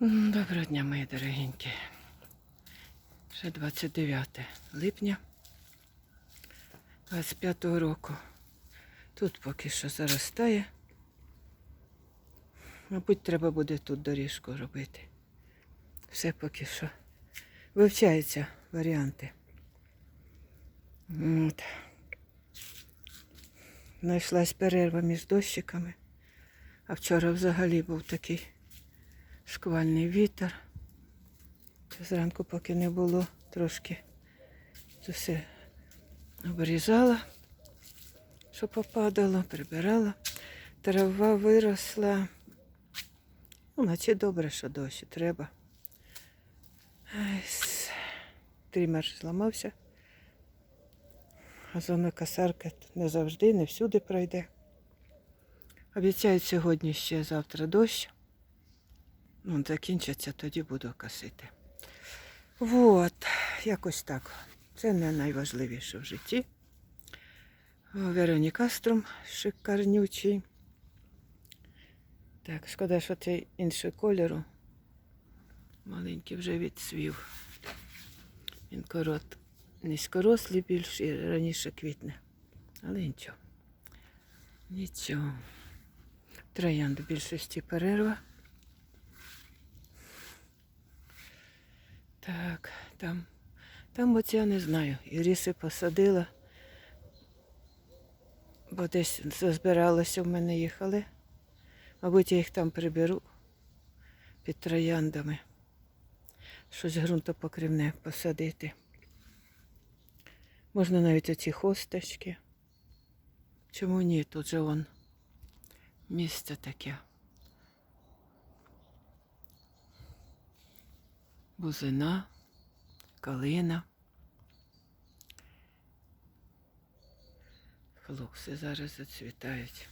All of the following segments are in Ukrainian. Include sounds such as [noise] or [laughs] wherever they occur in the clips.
Доброго дня, мої дорогенькі. Вже 29 липня 25 року. Тут поки що заростає. Мабуть, треба буде тут доріжку робити. Все поки що. Вивчаються варіанти. От. Знайшлась перерва між дощиками, а вчора взагалі був такий шквальний вітер. Зранку, поки не було, трошки це все обрізала, що попадало, прибирала. Трава виросла. Ну, наче добре, що дощ треба. Трімер зламався. Газонокосарка не завжди, не всюди пройде. Обіцяють сьогодні ще завтра дощ. Ну, закінчиться, тоді буду косити. Вот, якось так. Це не найважливіше в житті. Вероніка Струм шикарнючий. Так, шкода, що цей інший кольору. Маленький вже відсвів. Він корот, низькорослий більш і раніше квітне. Але нічого. Нічого. Троянд в більшості перерва. Так, там. Там от я не знаю. Іріси посадила. Бо десь зазбиралося в мене їхали. Мабуть, я їх там приберу під трояндами. Щось ґрунтопокривне посадити. Можна навіть оці хосточки. Чому ні? Тут же вон місце таке. Бузина, калина. Флокси зараз зацвітають.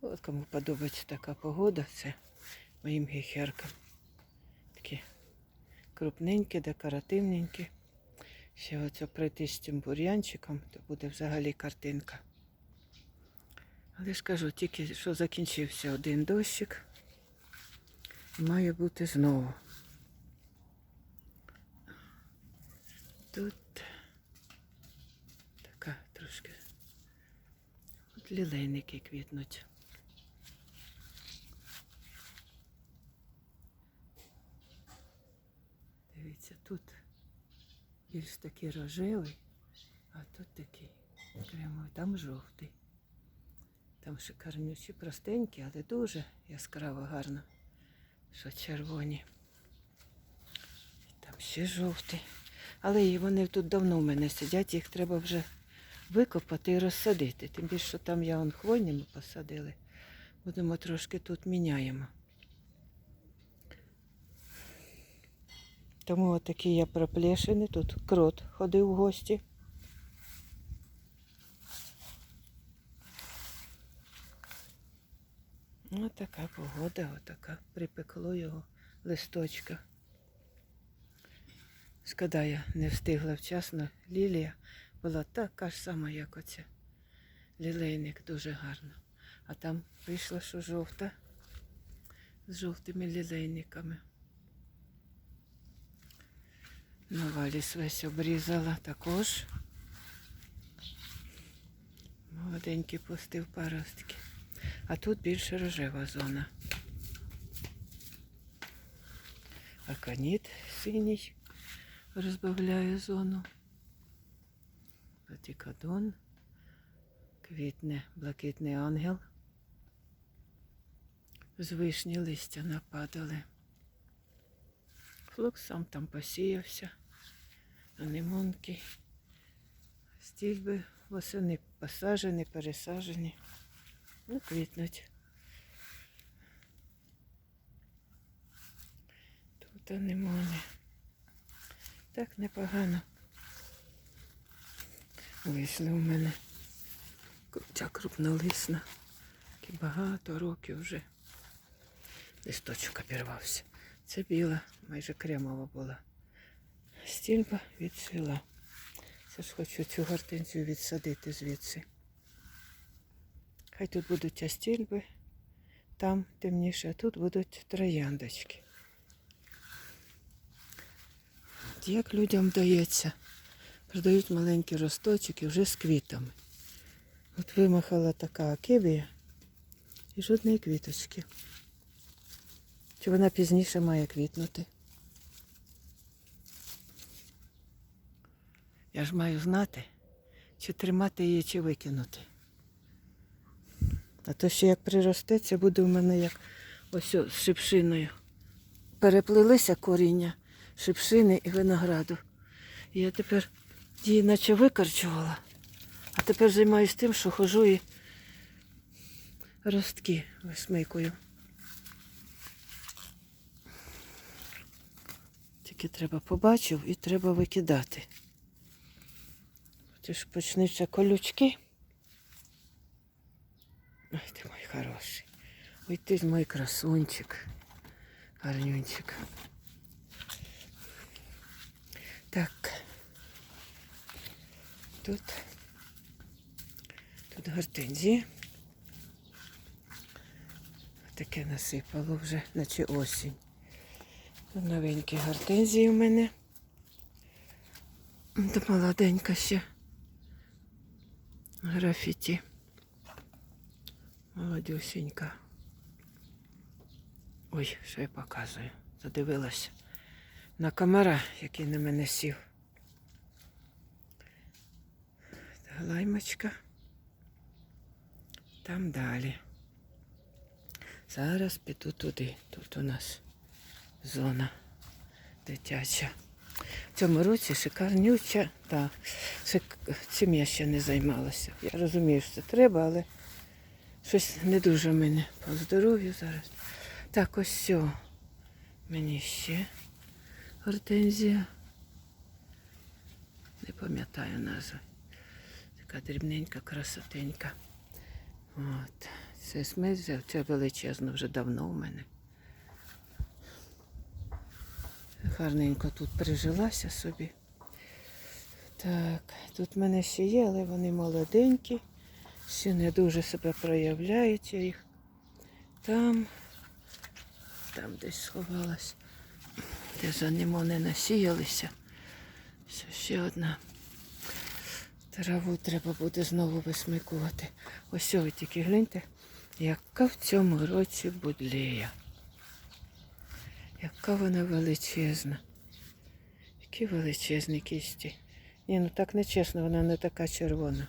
От кому подобається така погода, це моїм гіхеркам. Такі крупненькі, декоративненькі. Ще оце пройти з цим бур'янчиком, то буде взагалі картинка. Але ж кажу, тільки що закінчився один дощик. Має бути знову. Тут така трошки. От лілейники квітнуть. Дивіться, тут більш такий рожевий, а тут такий кремовий, там жовтий. Там шикарнючі, простенькі, але дуже яскраво гарно що червоні. Там ще жовтий. Але вони тут давно в мене сидять, їх треба вже викопати і розсадити. Тим більше, що там я он хвойними посадили. Будемо трошки тут міняємо. Тому отакі я проплешини. Тут крот ходив в гості. Ну, така погода, отака. Припекло його листочка. Шкода, я не встигла вчасно. Лілія була така ж сама, як оця. Лілейник дуже гарно. А там вийшла, що жовта з жовтими лілейниками. Новаліс весь обрізала також. Молоденький пустив паростки. А тут більше рожева зона. Аканіт синій розбавляє зону. Платікадон. Квітне блакитний ангел. З вишні листя нападали. Флокс сам там посіявся. Анемонки. Стільби восени посажені, пересажені. Ну, квітнуть. Тут анемони. Так непогано. Вийшли у мене. Ця крупнолисна. Багато років вже. Листочок обірвався. Це біла, майже кремова була. Стільба відсвіла. Це ж хочу цю гортензію відсадити звідси. Хай тут будуть астільби, там темніше, а тут будуть трояндочки. Як людям вдається, продають маленькі росточки вже з квітами. От вимахала така акебія і жодної квіточки. Чи вона пізніше має квітнути? Я ж маю знати, чи тримати її, чи викинути. А то ще як приростеться, буде у мене як ось з шипшиною. Переплилися коріння шипшини і винограду. І я тепер її наче викорчувала, а тепер займаюся тим, що хожу і ростки висмикую. Тільки треба побачив і треба викидати. Ті ж почнуться колючки. Ой, ти мой хороший. Ой, ти ж мой красунчик. Гарнюнчик. Так. Тут. Тут гортензії. Таке насипало вже, наче осінь. Тут новенькі гортензії у мене. Та молоденька ще. Графіті. Молодюсенька. Ой, що я показую. Задивилася на комара, який на мене сів. Глаймочка. Там далі. Зараз піду туди. Тут у нас зона дитяча. В цьому році шикарнюча, так, цим я ще не займалася. Я розумію, що це треба, але щось не дуже в мене по здоров'ю зараз. Так, ось все. Мені ще гортензія. Не пам'ятаю назви. Така дрібненька, красотенька. От. Це взяв, це величезно вже давно у мене. Гарненько тут прижилася собі. Так, тут в мене ще є, але вони молоденькі. Ще не дуже себе проявляють я їх. Там, там десь сховалась, де за ним вони насіялися. Все, ще одна. Траву треба буде знову висмикувати. Ось ви тільки гляньте, яка в цьому році будлея. Яка вона величезна. Які величезні кісті. Ні, ну так не чесно, вона не така червона.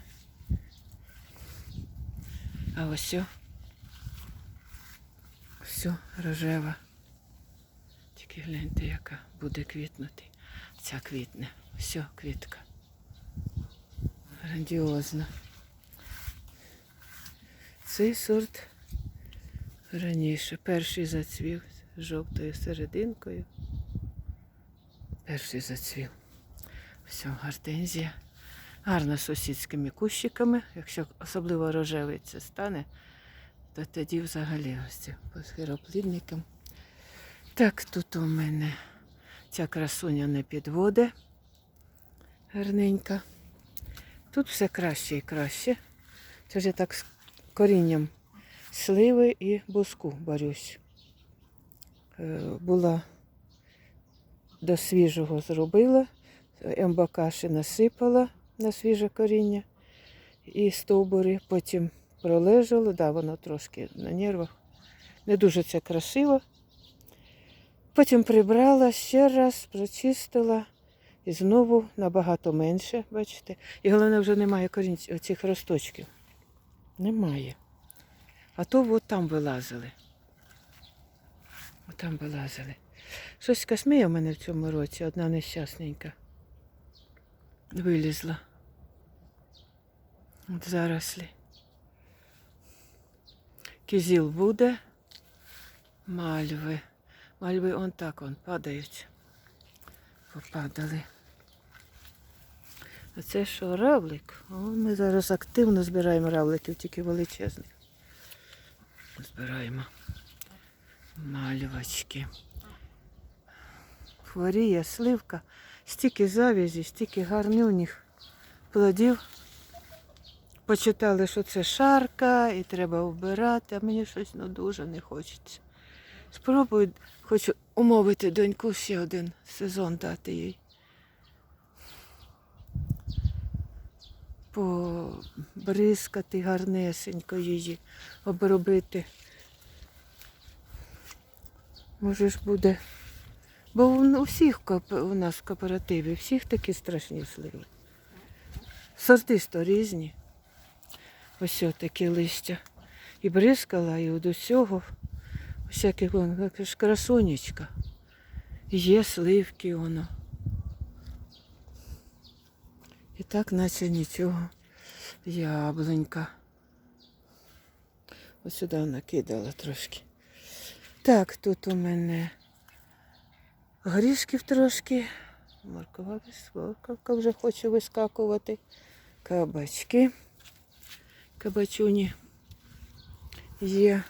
А ось о. Все рожева. Тільки гляньте, яка буде квітнути. Ця квітне. Все, квітка. Грандіозно. Цей сорт раніше перший зацвів з жовтою серединкою. Перший зацвів. Все, гортензія. Гарно з сусідськими кущиками. Якщо особливо рожевий це стане, то тоді взагалі ось це по схироплідникам. Так, тут у мене ця красуня не підводе. Гарненька. Тут все краще і краще. Це я так з корінням сливи і буску борюсь. Е, Була до свіжого зробила, ембакаші насипала на свіже коріння і стовбури, потім пролежало, да, воно трошки на нервах. Не дуже це красиво. Потім прибрала ще раз, прочистила і знову набагато менше, бачите. І головне, вже немає корінь цих росточків. Немає. А то от там вилазили. От там вилазили. Щось космія в мене в цьому році, одна нещасненька. Вилізла. От зарослі. Кізіл буде. Мальви. Мальви он так он падають. Попадали. А це що, равлик? О, ми зараз активно збираємо равликів, тільки величезних. Збираємо мальвочки. Хворіє сливка, стільки завязі, стільки гарнюніх плодів. почитали, що це шарка і треба вбирати, а мені щось ну, дуже не хочеться. Спробую, хочу умовити доньку ще один сезон дати їй. Побризкати гарнесенько її, обробити. Може ж буде. Бо у всіх у нас в кооперативі, всіх такі страшні сливи. Сорти то різні. Ось такі листя. І бризкала, і від усього. Всяких вон, ж красунечка. Є сливки воно. І так, наче нічого. Яблунька. Ось сюди накидала трошки. Так, тут у мене горішків трошки. Моркова вискакавка вже хоче вискакувати. Кабачки. Кабачуні є.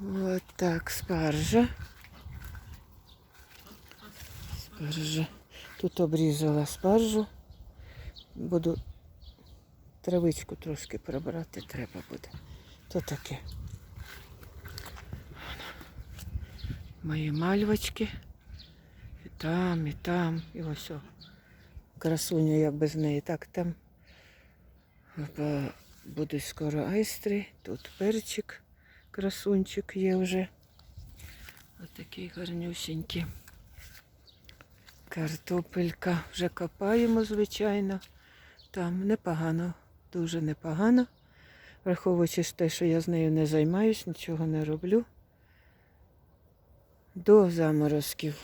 От так, спаржа. Спаржа. Тут обрізала спаржу. Буду травичку трошки прибрати треба буде. То таке. Мої мальвочки. Там, і там, і ось. о. Красуня я без неї. Так, там е, будуть скоро айстри. Тут перчик, красунчик є вже. Ось такий гарнюсінький. Картопелька вже копаємо, звичайно. Там непогано, дуже непогано. Враховуючи те, що я з нею не займаюсь, нічого не роблю. До заморозків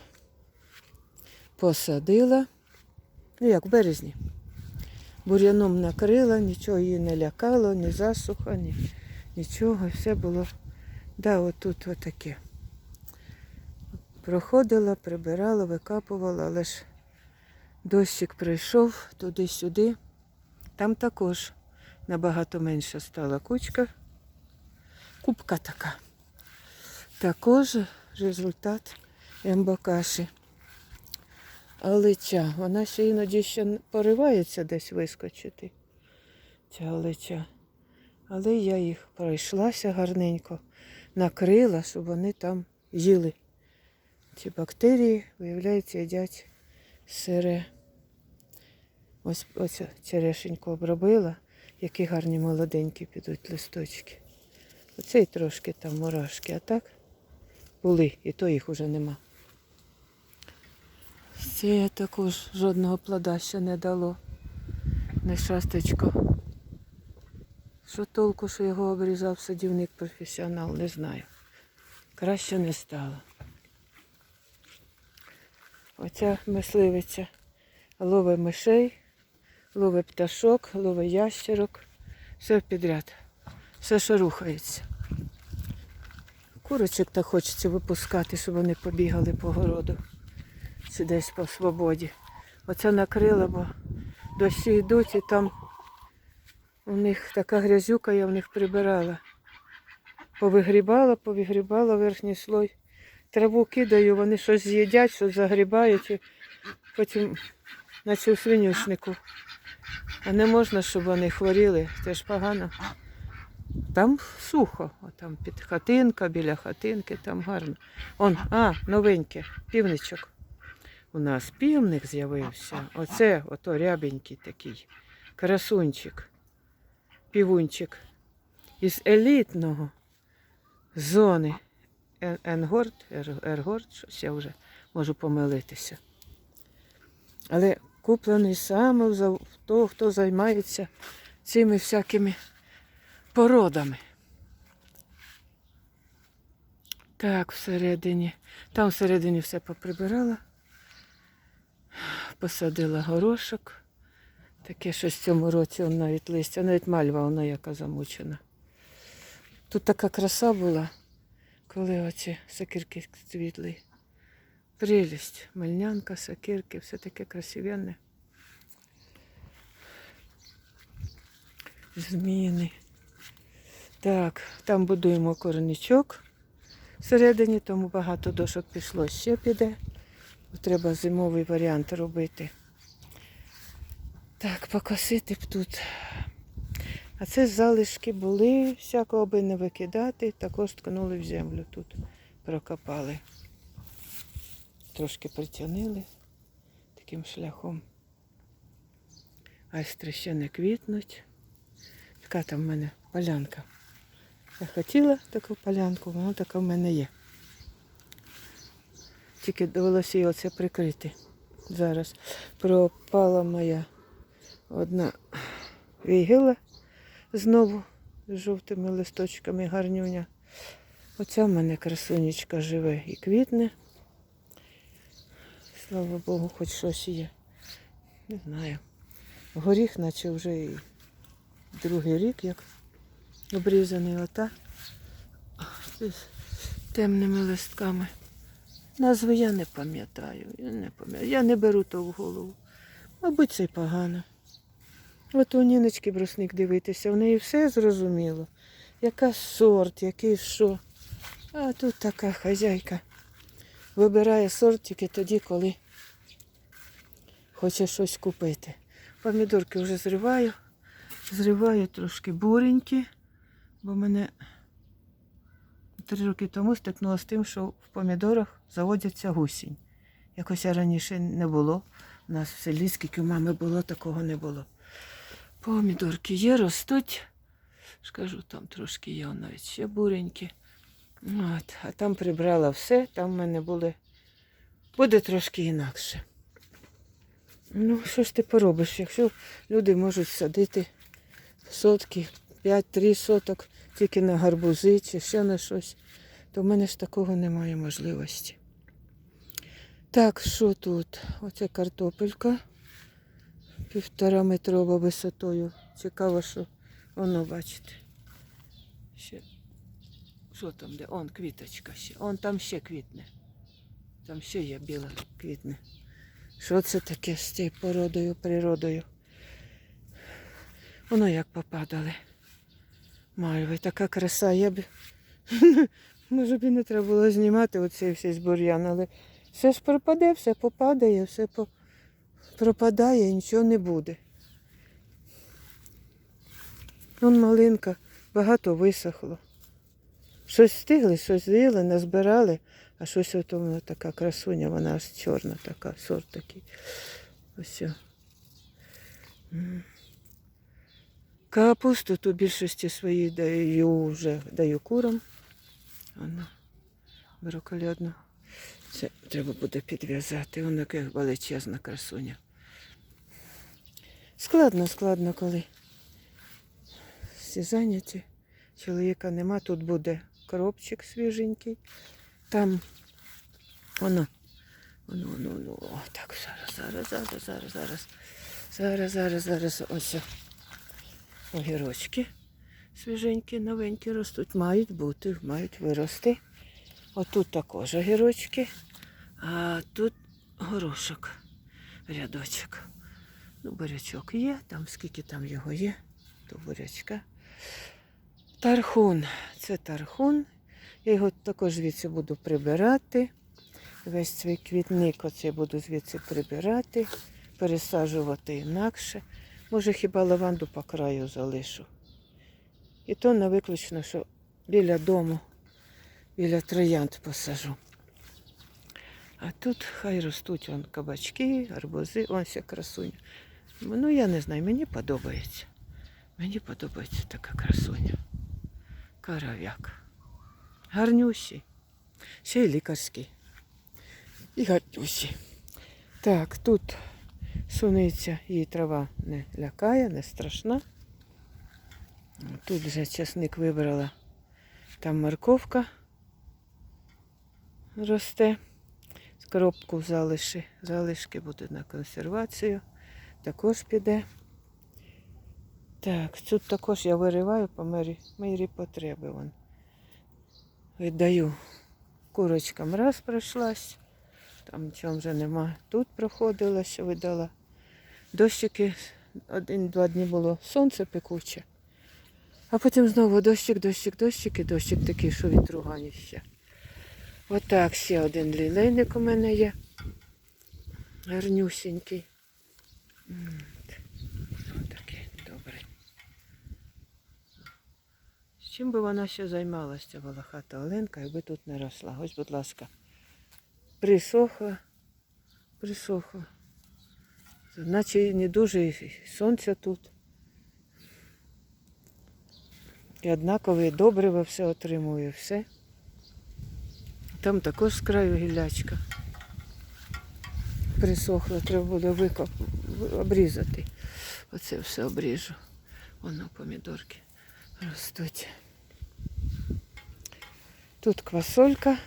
посадила. Ну як в березні. Бур'яном накрила, нічого її не лякало, ні засуха, ні нічого. Все було. Да, отут отаке. Проходила, прибирала, викапувала, але ж дощик прийшов туди-сюди. Там також набагато менша стала кучка. Кубка така. Також результат ембокаші. Алича, вона ще іноді ще поривається десь вискочити. Ця алича. Але я їх пройшлася гарненько, накрила, щоб вони там їли. Ці бактерії, виявляється, їдять сире. Ось ось черешеньку обробила, які гарні молоденькі підуть листочки. Оце й трошки там мурашки, а так були, і то їх уже нема. Це також жодного плода ще не дало. Нещастечко. Що толку, що його обрізав садівник професіонал, не знаю. Краще не стало. Оця мисливиця ловить мишей, ловить пташок, ловить ящерок. Все підряд. Все, що рухається. Курочок так хочеться випускати, щоб вони побігали по городу. Чи десь по свободі. Оце накрила, бо дощі йдуть і там у них така грязюка, я в них прибирала. Повигрібала, повигрібала верхній слой. Траву кидаю, вони щось з'їдять, щось загрібають, і потім, наче у свинюшнику. А не можна, щоб вони хворіли, це ж погано. Там сухо, О, там під хатинка, біля хатинки, там гарно. Он, а, новеньке, півничок. У нас півник з'явився. Оце, ото рябенький такий. Красунчик, півунчик. Із елітного зони Енгорд, Ергорд, щось я вже можу помилитися. Але куплений саме в того, хто займається цими всякими породами. Так, всередині. Там всередині все поприбирала. Посадила горошок. Таке щось в цьому році он навіть листя, навіть мальва вона яка замучена. Тут така краса була, коли оці сокирки цвітли. Прелість, мельнянка, сокирки, все таке красивенне. Зміни. Так, там будуємо кореничок всередині, тому багато дошок пішло, ще піде. Треба зимовий варіант робити. Так, покосити б тут. А це залишки були, всякого би не викидати, також ткнули в землю тут, прокопали. Трошки притягнили таким шляхом. Айстри ще не квітнуть. Така там в мене полянка. Я хотіла таку полянку, вона така в мене є. Тільки довелося її оце прикрити. Зараз пропала моя одна вігила знову з жовтими листочками гарнюня. Оця в мене красунечка живе і квітне. Слава Богу, хоч щось є. Не знаю. Горіх, наче вже і другий рік, як обрізаний ота з темними листками. Назви я не пам'ятаю. Я не пам'ятаю. Я не беру то в голову. Мабуть, це й погано. От у Ніночки брусник дивитися, в неї все зрозуміло. Яка сорт, який що. А тут така хазяйка. Вибирає сорт тільки тоді, коли хоче щось купити. Помідорки вже зриваю. Зриваю трошки буренькі, бо мене три роки тому стикнулося з тим, що в помідорах заводяться гусінь. Якось раніше не було. У нас в селі, скільки у мами було, такого не було. Помідорки є, ростуть. Скажу, там трошки є навіть ще буренькі. От, а там прибрала все, там в мене були. Буде трошки інакше. Ну, що ж ти поробиш, якщо люди можуть садити сотки, 5-3 соток тільки на гарбузи чи ще на щось, то в мене ж такого немає можливості. Так, що тут? Оце картопелька півтора метрова висотою. Цікаво, що воно, бачите. Ще. Що там де? Он квіточка ще. Он там ще квітне. Там ще є біла квітне. Що це таке з цією породою, природою? Воно як попадали. Мальви, така краса. Я б [laughs] може б і не треба було знімати оцей весь бур'ян, але все ж пропаде, все попадає, все по... пропадає і нічого не буде. Вон малинка, багато висохло. Щось встигли, щось з'їли, назбирали, а щось ото вона така красуня, вона аж чорна така, сорт такий. Ось. Капусту ту більшості своїй даю вже даю курам. Воно брокколі. Це треба буде підв'язати. Воно яка величезна красуня. Складно, складно, коли всі зайняті. Чоловіка нема, тут буде коробчик свіженький. Там воно. Воно, воно, воно. О, так, зараз, зараз, зараз, зараз, зараз. Зараз, зараз, зараз. Ось. Огірочки свіженькі, новенькі ростуть. Мають бути, мають вирости. Отут також огірочки, а тут горошок, рядочок. Ну, бурячок є, там скільки там його є, то бурячка. Тархун. Це тархун. Я його також звідси буду прибирати. Весь цей квітник оце буду звідси прибирати, пересаджувати інакше. Може, хіба лаванду по краю залишу. І то не виключно, що біля дому, біля троянд посажу. А тут хай ростуть вон кабачки, арбузи, ось вся красуня. Ну, я не знаю, мені подобається. Мені подобається така красуня. Карав'як. Гарнющий. Ще й лікарський. І гарнющий. Так, тут суниця, її трава не лякає, не страшна. Тут вже часник вибрала. Там морковка росте. З коробку залиши. Залишки будуть на консервацію. Також піде. Так, тут також я вириваю по мірі, мірі потреби. Вон. Віддаю курочкам раз пройшлась. Там нічого вже нема. Тут проходила, що видала. Дощики один-два дні було сонце пекуче. А потім знову дощик, дощик, дощик і дощик такий, що вітруганіще. Отак ще один лілейник у мене є. Гарнюсінький. Отакий добрий. Чим би вона ще займалася, ця волохата Оленка, якби тут не росла. Ось, будь ласка, присохла, присохла. Наче не дуже сонця тут. І однакове добриво все отримує, все. Там також з краю гілячка. Присохла, треба буде викоп... обрізати. Оце все обріжу. Воно помідорки ростуть. Тут квасолька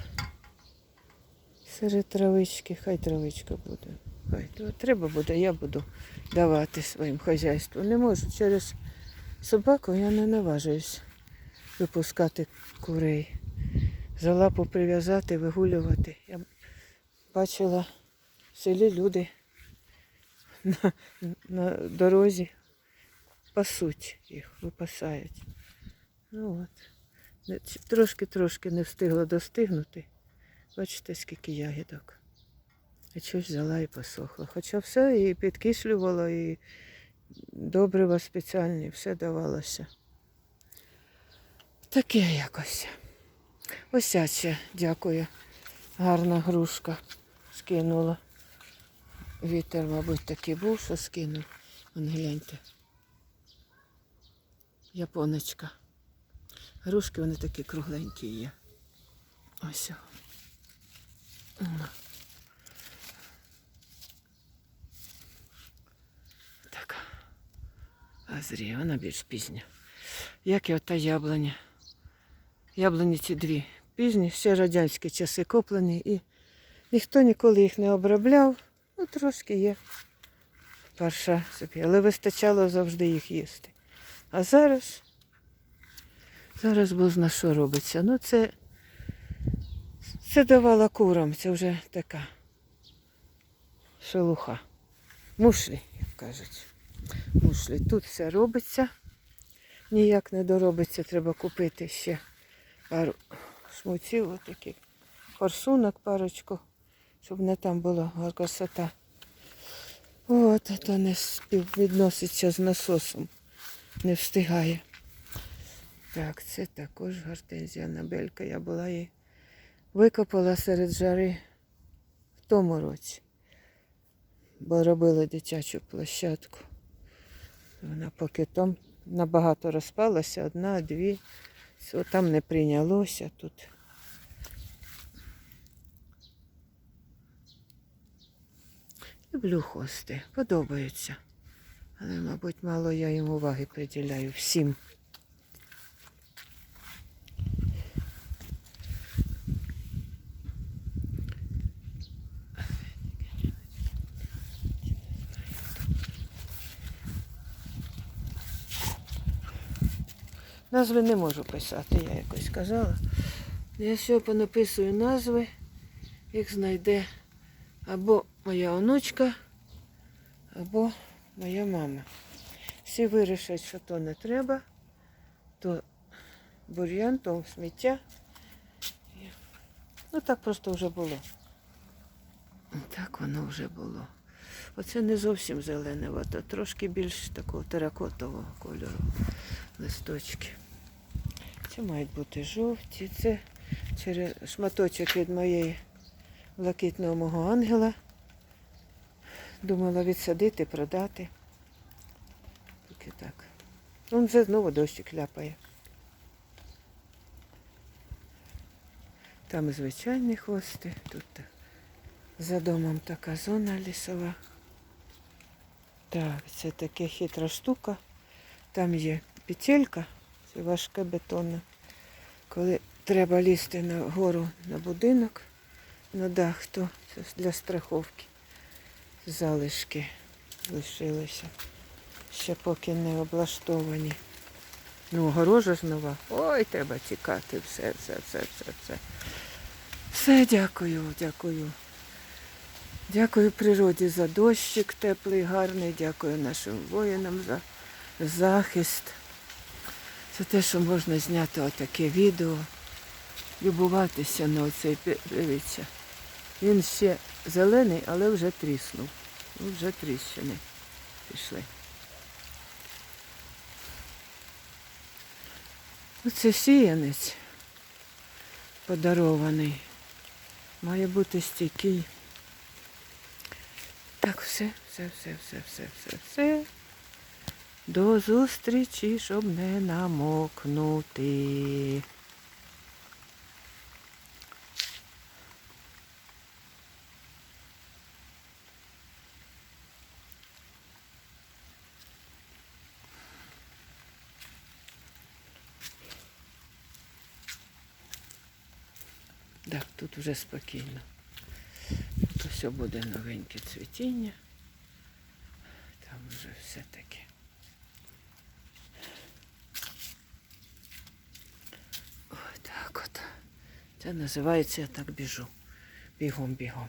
серед травички, хай травичка буде. Хай то треба буде, я буду давати своїм хазяйству. Не можу через собаку я не наважуюсь випускати курей. За лапу прив'язати, вигулювати. Я бачила в селі люди на, на дорозі пасуть їх, випасають. Ну от. Трошки-трошки не встигла достигнути. Бачите, скільки ягідок. І щось взяла і посохла. Хоча все і підкислювало, і добрива спеціальні, все давалося. Таке якось. Ось ця ще, дякую. Гарна грушка скинула. Вітер, мабуть, такий був, що скинув. Вон гляньте. Японочка. Грушки вони такі кругленькі є. Ось. о. М. Така. А зрі, вона більш пізня. Як і ота яблуня. Яблуні ці дві пізні, ще радянські часи коплені і ніхто ніколи їх не обробляв. Ну, трошки є парша собі, але вистачало завжди їх їсти. А зараз, зараз бозна що робиться. Ну це, це давала курам, це вже така шелуха. Мушлі, як кажуть. Мушлі. Тут все робиться. Ніяк не доробиться, треба купити ще пару шмуців, отаких. Форсунок парочку, щоб не там була красота. От, а то не співвідноситься з насосом. Не встигає. Так, це також гортензія набелька. Я була її викопала серед жари в тому році. Бо робили дитячу площадку. Вона поки там набагато розпалася, одна, дві. Все, там не прийнялося тут. Люблю хости, подобаються. Але, мабуть, мало я їм уваги приділяю всім. Назви не можу писати, я якось казала. Я ще понаписую назви, їх знайде або моя онучка, або моя мама. Всі вирішать, що то не треба, то бур'ян, то сміття. Ну так просто вже було. Так воно вже було. Оце не зовсім зелене, а трошки більш такого теракотового кольору листочки. Це мають бути жовті. Це через шматочок від моєї блакитного мого ангела. Думала відсадити, продати. Тільки так. Он вже знову дощик ляпає. Там звичайні хвости, тут за домом така зона лісова. Так, це така хитра штука. Там є петелька, це важке бетонне. Коли треба лізти на гору на будинок, на дах, то це для страховки. Залишки лишилися. Ще поки не облаштовані. Ну, огорожа ж. Ой, треба тікати. Все, все, все, все, все. Все, дякую, дякую. Дякую природі за дощик теплий, гарний. Дякую нашим воїнам за захист. Це те, що можна зняти отаке відео, любуватися на оцей дивіться. Він ще зелений, але вже тріснув. Ну, Вже тріщини пішли. Оце сіянець подарований. Має бути стійкий. Так, все, все, все, все, все, все, все. До зустрічі, щоб не намокнути. Так, тут вже спокійно. Тут все буде новеньке цвітіння. Там вже все таке. Ой, так от. Це називається я так біжу. Бігом, бігом.